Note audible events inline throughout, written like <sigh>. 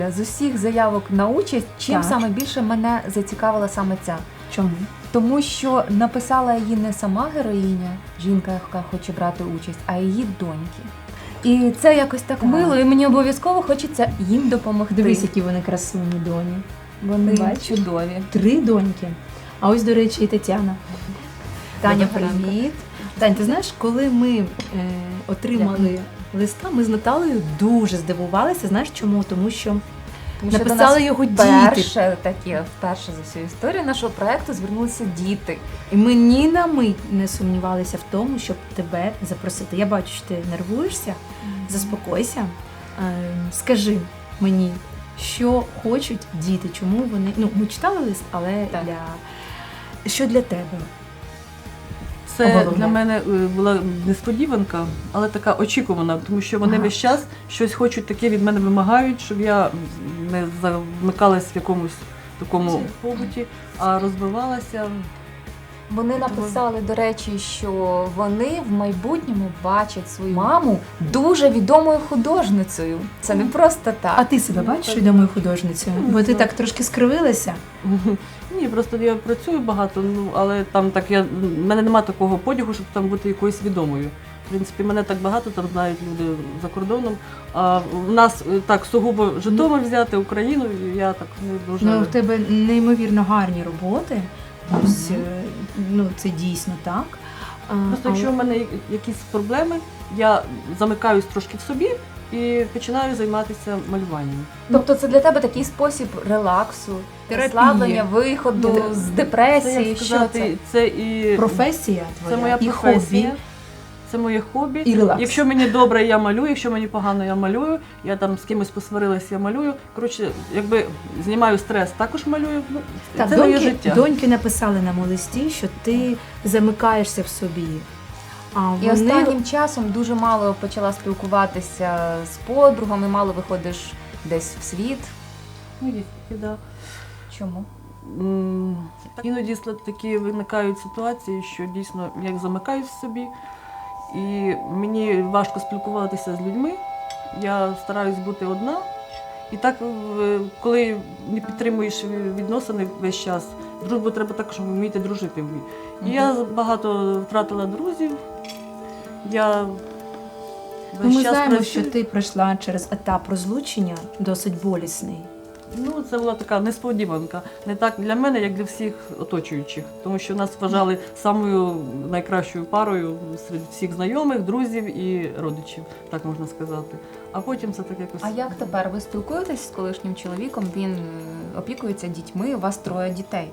Юля, з усіх заявок на участь, чим Так. саме більше мене зацікавила саме ця? Чому? Тому що написала її не сама героїня, жінка, яка хоче брати участь, а її доньки. І це якось так Так. мило, і мені обов'язково хочеться їм допомогти. Дивись, які вони красуні доні. вони бачиш? чудові. Три доньки. А ось, до речі, і Тетяна. Таня, привіт. Тань, ти знаєш, коли ми е, отримали листа, ми з Наталею дуже здивувалися. Знаєш чому? Тому що Тому що до написали нас його діти. Вперше таке, вперше за всю історію нашого проекту звернулися діти. І ми ні на мить не сумнівалися в тому, щоб тебе запросити. Я бачу, що ти нервуєшся, заспокойся. Е, скажи мені, що хочуть діти, чому вони. Ну, ми читали лист, але Так. для що для тебе? Це для мене е, була несподіванка, але така очікувана, тому що вони Ага. весь час щось хочуть таке від мене вимагають, щоб я не замикалась в якомусь такому побуті, а розвивалася. Вони написали, до речі, що вони в майбутньому бачать свою маму дуже відомою художницею. Це не просто так. А ти себе бачиш відомою художницею? Ну, Бо ти так трошки скривилася. <laughs> Ні, просто я працюю багато, ну але там так я в мене немає такого подягу, щоб там бути якоюсь відомою. В принципі, мене так багато там знають люди за кордоном. А в нас е, так сугубо Житомир взяти Україну, я так не дуже. Ну, в тебе неймовірно гарні роботи. Ось, е, ну, це дійсно так. Просто якщо в мене якісь проблеми, я замикаюсь трошки в собі і починаю займатися малюванням. Тобто це для тебе такий спосіб релаксу, розслаблення, виходу Ні, з Це депресії. сказати, Що це? це і професія це моя і професія. хобі. Це моє хобі. І релакс. Якщо мені добре, я малюю, якщо мені погано, я малюю. Я там з кимось посварилася, я малюю. Коротше, якби знімаю стрес, також малюю. Ну, Так, це моє доньки, життя. доньки написали нам у листі, що ти замикаєшся в собі. А І вони останнім часом дуже мало почала спілкуватися з подругами, мало виходиш десь в світ. Ну, є такі, да. Чому? Іноді такі виникають ситуації, що дійсно я їх замикаюсь в собі, і мені важко спілкуватися з людьми. Я стараюсь бути одна. І так, коли не підтримуєш відносини весь час, дружбу треба також вміти дружити. І я багато втратила друзів. Я ну, весь ми час знаємо, працюю. що ти пройшла через етап розлучення досить болісний. Ну, це була така несподіванка. Не так для мене, як для всіх оточуючих. Тому що нас вважали самою найкращою парою серед всіх знайомих, друзів і родичів, так можна сказати. А потім це так якось. А як тепер? Ви спілкуєтесь з колишнім чоловіком? Він е, опікується дітьми, у вас троє дітей.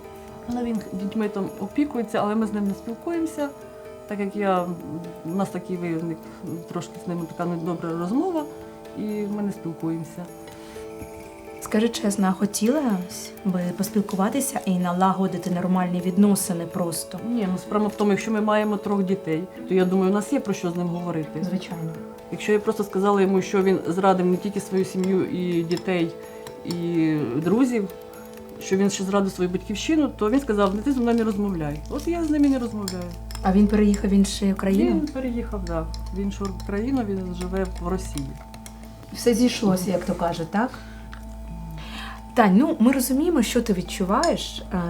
Але він дітьми там опікується, але ми з ним не спілкуємося. Так як я, у нас такий виявник, трошки з ним така недобра розмова, і ми не спілкуємося. Скажи чесно, а хотіла би поспілкуватися і налагодити нормальні відносини просто? Ні, ну справа в тому, якщо ми маємо трьох дітей, то я думаю, у нас є про що з ним говорити. Звичайно. Якщо я просто сказала йому, що він зрадив не тільки свою сім'ю і дітей, і друзів, що він ще зрадив свою батьківщину, то він сказав, не ти зі мною не розмовляй. От я з ним і не розмовляю. А він переїхав в іншу країну? Він переїхав да, в іншу країну, він живе в Росії. Все зійшлося, як то кажуть, так? Тань, ну ми розуміємо, що ти відчуваєш. Е,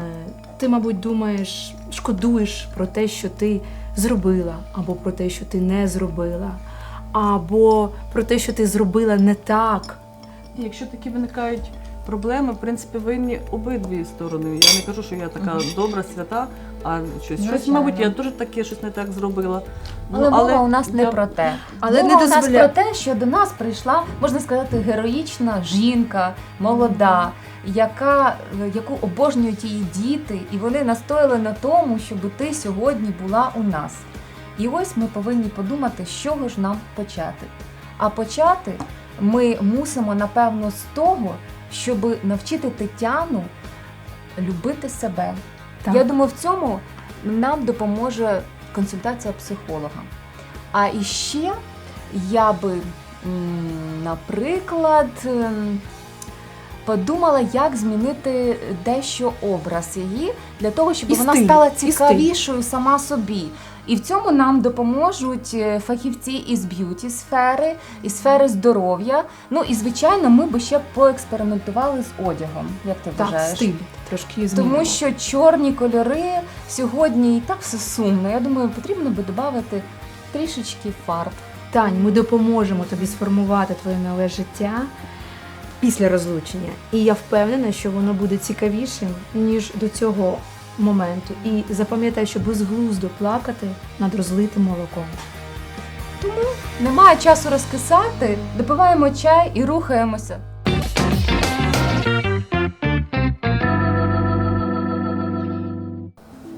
Ти, мабуть, думаєш, шкодуєш про те, що ти зробила, або про те, що ти не зробила, або про те, що ти зробила не так. Якщо такі виникають проблеми, в принципі, винні обидві сторони. Я не кажу, що я така добра, свята, а щось, щось Звичайно. мабуть, я теж таке щось не так зробила. Ну, Але мова у нас не я- про те. Але мова не у нас про те, що до нас прийшла, можна сказати, героїчна жінка, молода, яка, яку обожнюють її діти, і вони настояли на тому, щоб ти сьогодні була у нас. І ось ми повинні подумати, з чого ж нам почати. А почати ми мусимо, напевно, з того, щоб навчити Тетяну любити себе. Так. Я думаю, в цьому нам допоможе консультація психолога. А іще я би, наприклад, ем, подумала, як змінити дещо образ її для того, щоб І вона стиль, стала цікавішою сама собі. І в цьому нам допоможуть е, фахівці із б'юті сфери, із сфери здоров'я. Ну і звичайно, ми би ще поекспериментували з одягом. Як ти Так, вважаєш? стиль трошки змінимо. Тому що чорні кольори сьогодні і так все сумно. Я думаю, потрібно би додати трішечки фарб. Тань, ми допоможемо тобі сформувати твоє нове життя після розлучення. І я впевнена, що воно буде цікавішим, ніж до цього моменту. І запам'ятай, що безглуздо плакати над розлитим молоком. Немає часу розкисати, допиваємо чай і рухаємося.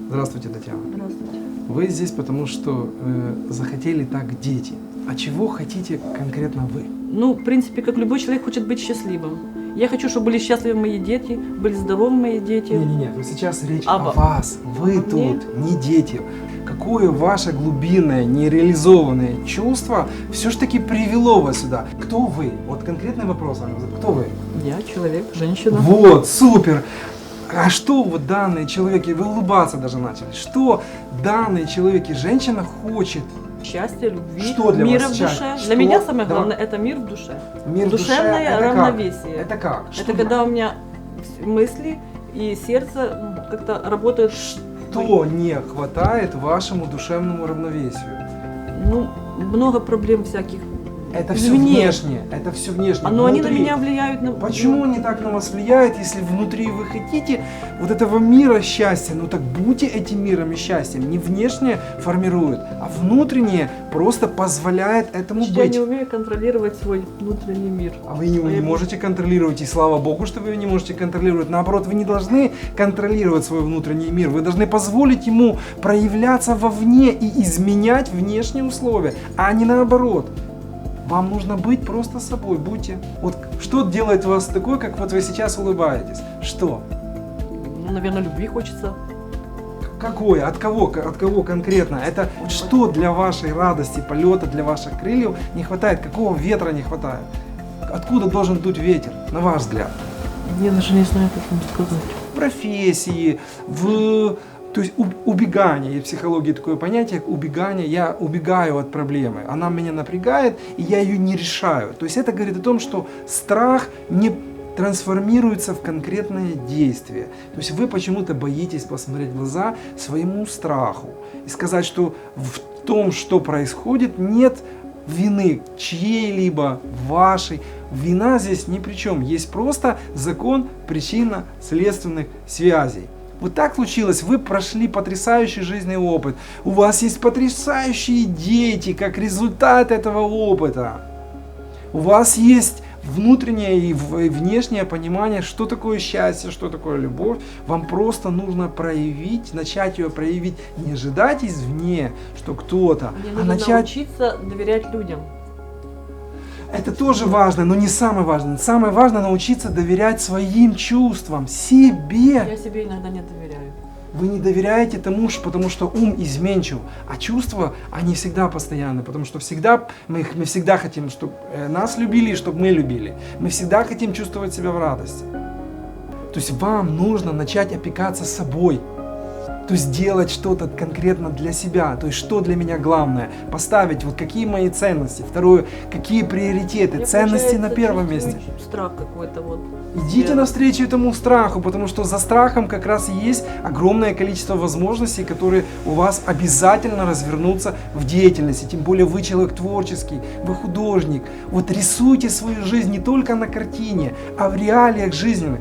Здравствуйте, Татьяна. Здравствуйте. Вы здесь потому, что э, захотели так дети. А чего хотите конкретно вы? Ну, в принципе, как любой человек хочет быть счастливым. Я хочу, чтобы были счастливы мои дети, были здоровы мои дети. Не-не-не, но сейчас речь А о вас. Вы мне? тут, не дети. Какое ваше глубинное, нереализованное чувство все ж таки привело вас сюда? Кто вы? Вот конкретный вопрос вам. Кто вы? Я человек, женщина. Вот, супер. А что вот данные человеки, вы улыбаться даже начали, что данный человек и женщина хочет? Счастья, любви, Что для мира вас в счастье? душе. Что? Для меня самое Да. главное это мир в душе. Мир в душе, Душевное это как? равновесие. Это как? Это Что- когда у меня вс- мысли и сердце м, как-то работают, Что не хватает вашему душевному равновесию? ну, много проблем всяких. Это все Извне. внешнее, это все внешнее. А, Но они на Внутри. меня влияют. На... Почему они так на вас влияют, если внутри вы хотите вот этого мира счастья? Ну так будьте этим миром и счастьем. Не внешнее формирует, а внутреннее просто позволяет этому я быть. не умею контролировать свой внутренний мир. А вы не, А не я- можете контролировать, и слава богу, что вы не можете контролировать. Наоборот, вы не должны контролировать свой внутренний мир. Вы должны позволить ему проявляться вовне и изменять внешние условия, а не наоборот. Вам нужно быть просто собой, будьте. Вот что делает вас такой, как вот вы сейчас улыбаетесь? Что? Ну, наверное, любви хочется. Какое? От кого? От кого конкретно? Это что для вашей радости, полета, для ваших крыльев не хватает? Какого ветра не хватает? Откуда должен дуть ветер, на ваш взгляд? Я даже не знаю, как вам сказать. профессии, в то есть убегание, в психологии такое понятие, убегание, я убегаю от проблемы, она меня напрягает, и я ее не решаю. То есть это говорит о том, что страх не трансформируется в конкретное действие. То есть вы почему-то боитесь посмотреть в глаза своему страху и сказать, что в том, что происходит, нет вины чьей-либо, вашей. Вина здесь ни при чем. Есть просто закон причинно-следственных связей. Вот так случилось, вы прошли потрясающий жизненный опыт. У вас есть потрясающие дети, как результат этого опыта. У вас есть внутреннее и внешнее понимание, что такое счастье, что такое любовь. Вам просто нужно проявить, начать ее проявить. Не ожидать извне, что кто-то, Мне а нужно начать научиться доверять людям. Это тоже важно, но не самое важное. Самое важное научиться доверять своим чувствам, себе. Я себе иногда не доверяю. Вы не доверяете тому, потому что ум изменчив, а чувства, они всегда постоянны, потому что всегда мы, их- мы всегда хотим, чтобы нас любили, и чтобы мы любили. Мы всегда хотим чувствовать себя в радости. То есть вам нужно начать опекаться собой. То есть делать что-то конкретно для себя. То есть что для меня главное? Поставить вот какие мои ценности. Второе, какие приоритеты. Я, Ценности на первом месте. Страх какой-то вот. Идите Я- навстречу этому страху, потому что за страхом как раз и есть огромное количество возможностей, которые у вас обязательно развернутся в деятельности. Тем более вы человек творческий, вы художник. Вот рисуйте свою жизнь не только на картине, а в реалиях жизненных.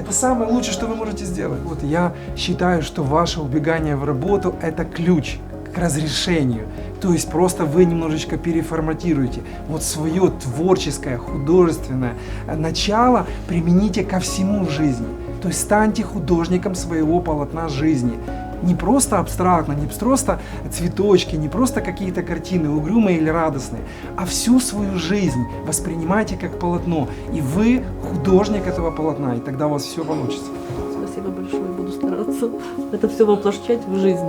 Это самое лучшее, что вы можете сделать. Вот я считаю, что ваше убегание в работу – это ключ к разрешению. То есть просто вы немножечко переформатируете. Вот свое творческое, художественное начало примените ко всему жизни. То есть станьте художником своего полотна жизни. Не просто абстрактно, не просто цветочки, не просто какие-то картины, угрюмые или радостные, а всю свою жизнь воспринимайте как полотно. И вы художник этого полотна, и тогда у вас все получится. Спасибо большое, буду стараться <laughs> это все воплощать в жизнь.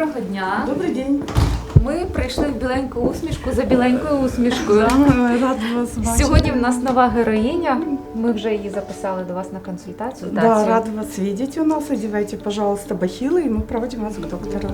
Доброго дня! Добрый день. Ми прийшли в біленьку усмішку за біленькою усмішкою. рад вас бачити. Сьогодні в нас нова героїня. Ми вже її записали до вас на консультацію. Да, Тацію. рада вас видеть у нас. Одевайте, пожалуйста, бахилы, и мы проводим вас к доктору.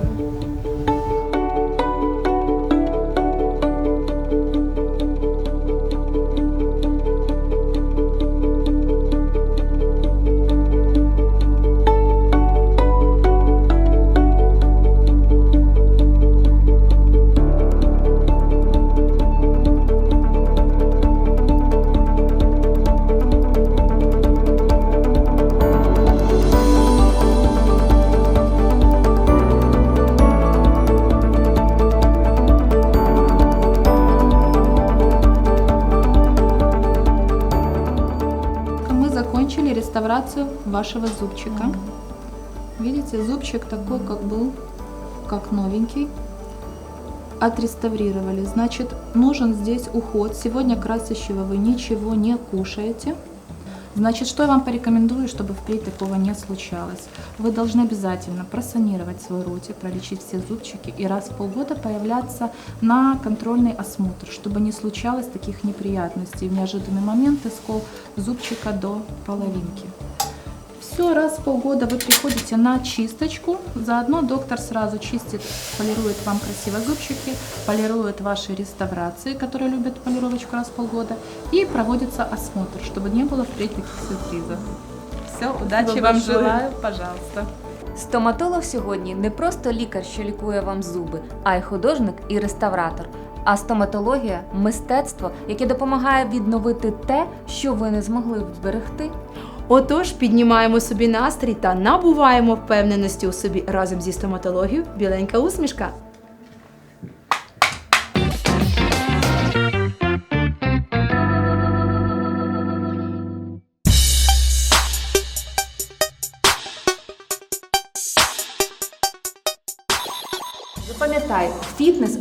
Реставрацию вашего зубчика. Видите, зубчик такой, как был, как новенький. Отреставрировали. Значит, нужен здесь уход. Сегодня красящего вы ничего не кушаете. Значит, что я вам порекомендую, чтобы впредь такого не случалось? Вы должны обязательно просанировать свой ротик, пролечить все зубчики и раз в полгода появляться на контрольный осмотр, чтобы не случалось таких неприятностей в неожиданный момент скол зубчика до половинки. Все, раз в полгода вы приходите на чисточку. Заодно доктор сразу чистит, полирует вам красиво зубчики, полирует ваши реставрации, которые любят полировочку раз в полгода, и проводится осмотр, чтобы не было впредь таких сюрпризов. Все, удачи вам большое. желаю, пожалуйста. Стоматолог сьогодні не просто лікар, що лікує вам зуби, а й художник і реставратор. А стоматологія мистецтво, яке допомагає відновити те, що ви не змогли зберегти. Отож, піднімаємо собі настрій та набуваємо впевненості у собі разом зі стоматологією біленька усмішка.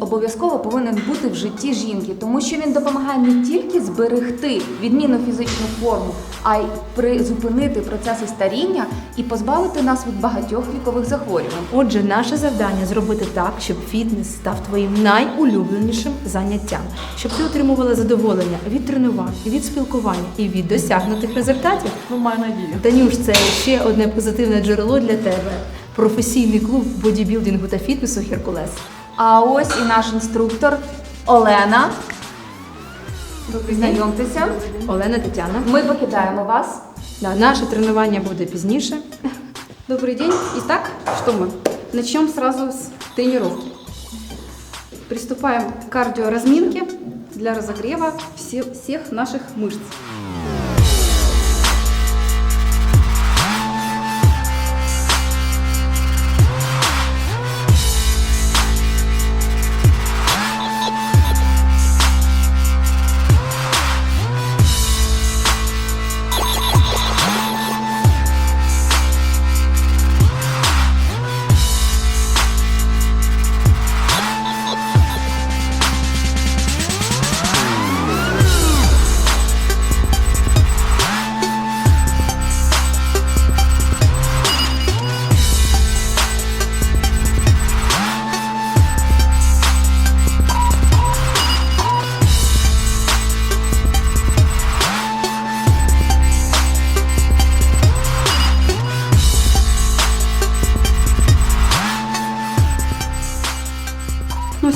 Обов'язково повинен бути в житті жінки, тому що він допомагає не тільки зберегти відмінну фізичну форму, а й призупинити процеси старіння і позбавити нас від багатьох вікових захворювань. Отже, наше завдання зробити так, щоб фітнес став твоїм найулюбленішим заняттям, щоб ти отримувала задоволення від тренувань, від спілкування і від досягнутих результатів. Ну, маю надію. Танюш, це ще одне позитивне джерело для тебе. Професійний клуб бодібілдингу та фітнесу Геркулес. А ось і наш інструктор Олена. Знайомтеся. Олена Тетяна. Ми покидаємо вас. Да, наше тренування буде пізніше. Добрый день. Итак, что мы? Начнем сразу с тренировки. Приступаем к кардиоразминке для разогрева все- всех наших мышц.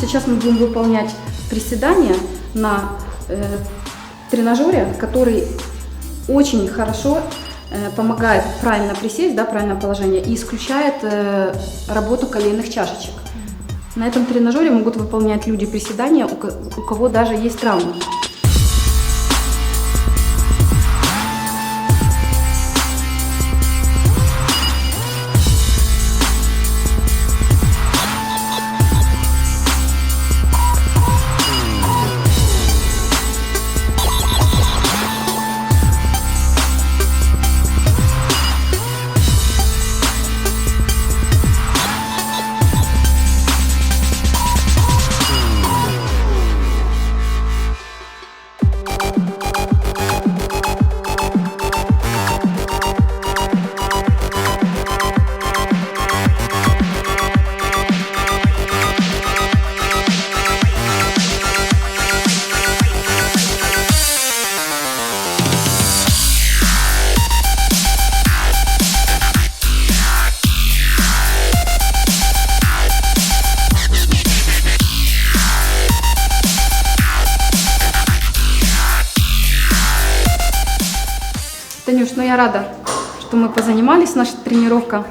Сейчас мы будем выполнять приседания на э, тренажере, который очень хорошо э, помогает правильно присесть, да, правильное положение, и исключает э, работу коленных чашечек. На этом тренажере могут выполнять люди приседания, у ко- у кого даже есть травмы. Мы позанимались, наша тренировка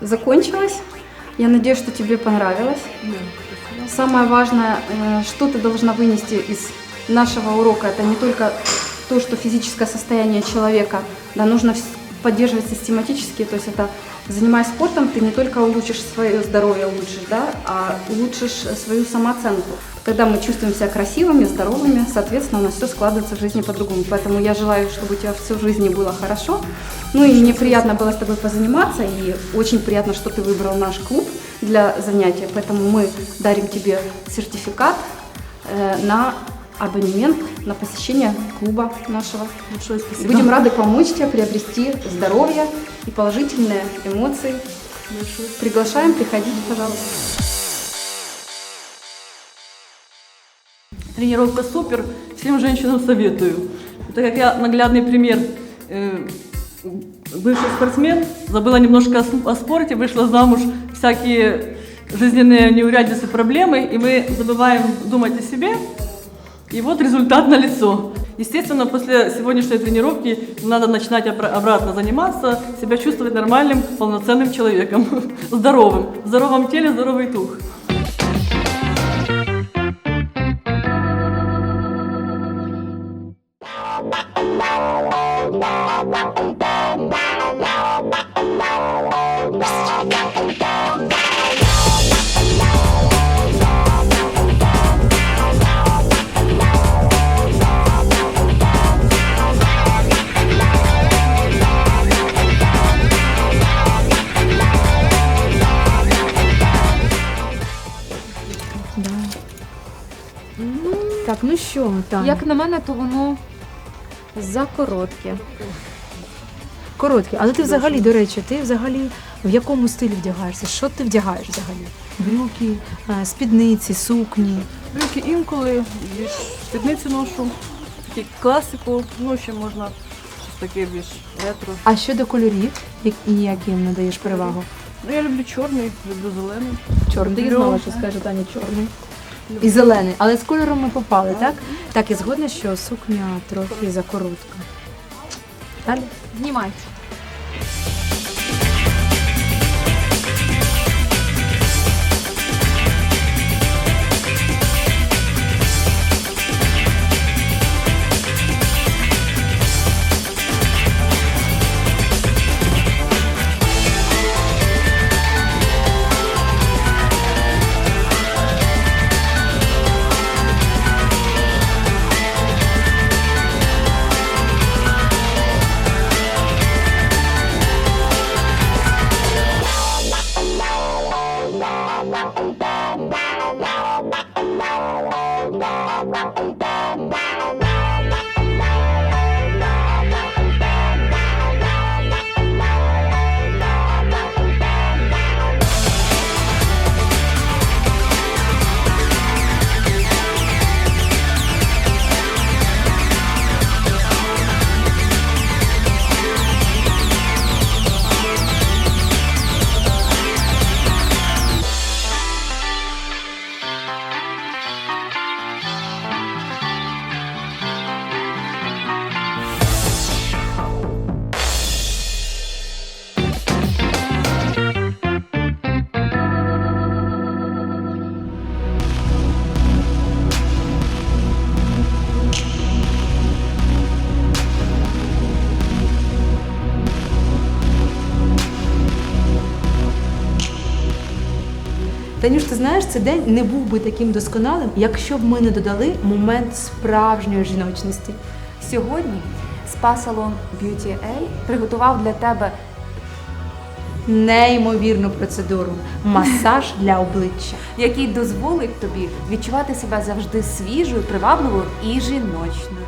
закончилась. Я надеюсь, что тебе понравилось. Самое важное, э, что ты должна вынести из нашего урока, это не только то, что физическое состояние человека, да, нужно поддерживать систематически, то есть это занимаясь спортом, ты не только улучшишь свое здоровье, улучшишь, да, а улучшишь свою самооценку. Когда мы чувствуем себя красивыми, здоровыми, соответственно, у нас все складывается в жизни по-другому. Поэтому я желаю, чтобы у тебя всю жизнь было хорошо. Ну и мне приятно было с тобой позаниматься, и очень приятно, что ты выбрал наш клуб для занятия. Поэтому мы дарим тебе сертификат э, на абонемент на посещение клуба нашего. Большое спасибо. Будем рады помочь тебе приобрести здоровье и положительные эмоции. Приглашаем, приходите, пожалуйста. Тренировка супер, всем женщинам советую. Это как я наглядный пример. Э, Бывший спортсмен, забыла немножко о спорте, вышла замуж, всякие жизненные неурядицы, проблемы, и мы забываем думать о себе, и вот результат на лицо. Естественно, после сегодняшней тренировки надо начинать обра- обратно заниматься, себя чувствовать нормальным, полноценным человеком, <laughs> здоровым. В здоровом теле здоровый дух. Ну що, Таня? Як на мене, то воно закоротке. Короткі. Але ти взагалі, до речі, ти взагалі в якому стилі вдягаєшся? Що ти вдягаєш взагалі? Брюки, е, спідниці, сукні. Брюки інколи, більш спідниці ношу, такі класику, ну ще можна щось таке більш ретро. А щодо кольорів, як- і яким надаєш перевагу? Ну я люблю чорний, люблю зелений. Чорний. Ти знала, що скаже Таня чорний. І зелений. Але з кольором ми попали, так? Так, і згодна, що сукня трохи закоротка. Далі. Знімай. Знаєш, цей день не був би таким досконалим, якщо б ми не додали момент справжньої жіночності. Сьогодні спа-салон Beauty L приготував для тебе Неймовірну процедуру масаж <laughs> для обличчя. який дозволить тобі відчувати себе завжди свіжою, привабливою і жіночною.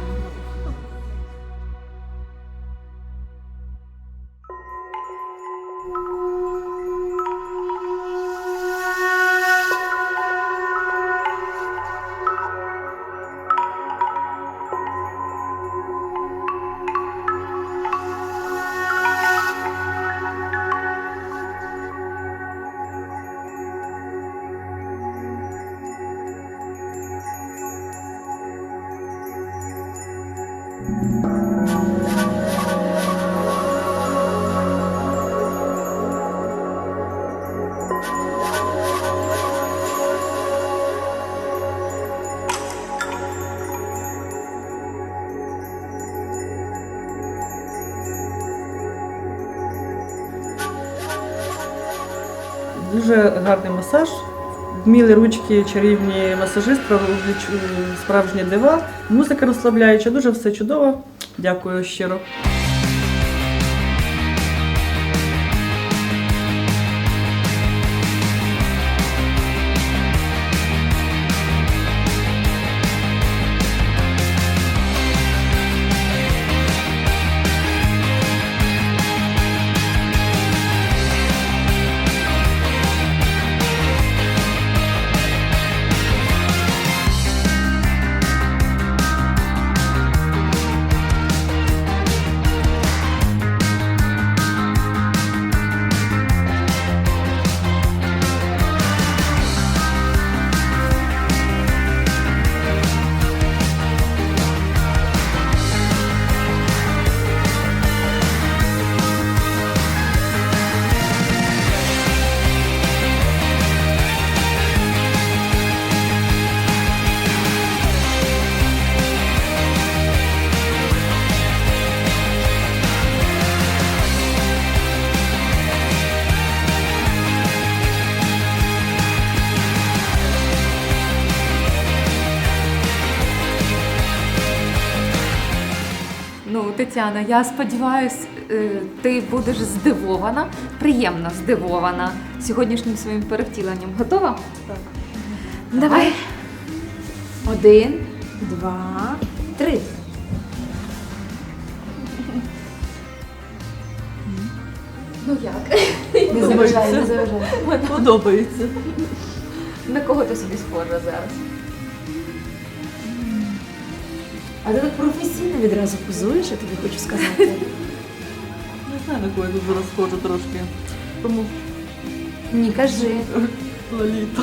Дуже гарний масаж. Вміли ручки чарівні масажист, е, справжні дива. Музика розслабляюча, дуже все чудово. Дякую щиро. Тетяна, я сподіваюся, ти будеш здивована, приємно здивована сьогоднішнім своїм перевтіленням. Готова? Так. Давай. Один, два, три. Ну як? Не заважай, не заважай. Подобається. На кого ти собі схожа зараз? А ти так професійно відразу позуєш, я тобі хочу сказати. <laughs> Не знаю, на кого я тут зараз схожу трошки. Тому Ні, кажи. <laughs> лоліто.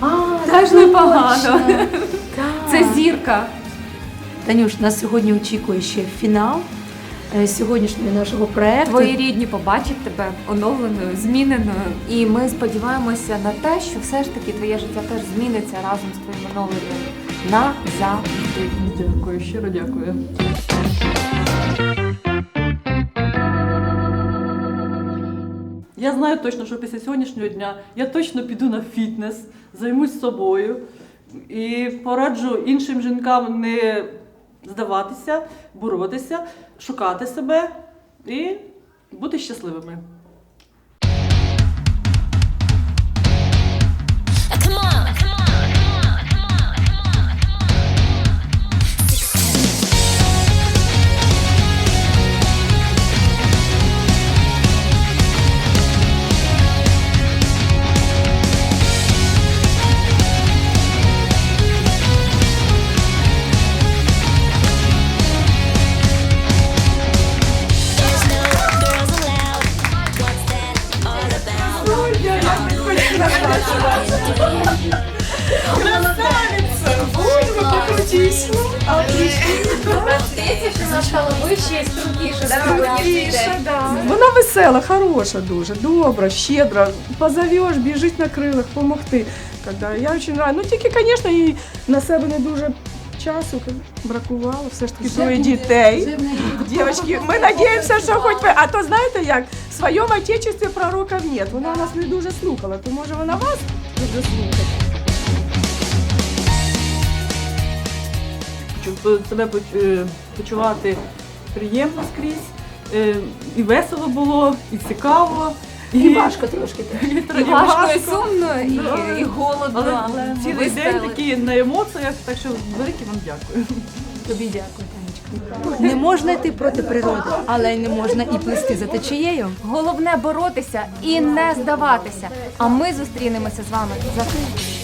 А, Теж непогано. Так. <laughs> Це зірка. Танюш, нас сьогодні очікує ще фінал е, сьогоднішнього нашого проекту. Твої рідні побачать тебе оновленою, зміненою. І ми сподіваємося на те, що все ж таки твоє життя теж зміниться разом з твоїм оновленням назавжди. Дякую, щиро дякую. Я знаю точно, що після сьогоднішнього дня я точно піду на фітнес, займусь собою і пораджу іншим жінкам не здаватися, боротися, шукати себе і бути щасливими. Come on, come on, хороша дуже, добра, щедра. Позовеш, біжить на крилах, помогти. Когда я очень рада. Ну тільки, звісно, і на себе не дуже часу бракувало, все ж таки двоє дітей. <laughs> Дівчатки, ми надіємося, що хоч ви. А то знаєте як, в своєму отечестві пророків нет. Вона нас не дуже слухала, то може вона вас буде слухати. Щоб себе е, почувати приємно скрізь, і весело було, і цікаво. І важко трошки теж. І важко, і сумно, і, і голодно. Але цілий день такі на емоціях, так що велике вам дякую. Тобі дякую, Танечка. Не можна йти проти природи, але й не можна і плисти за течією. Головне боротися і не здаватися. А ми зустрінемося з вами за тиждень.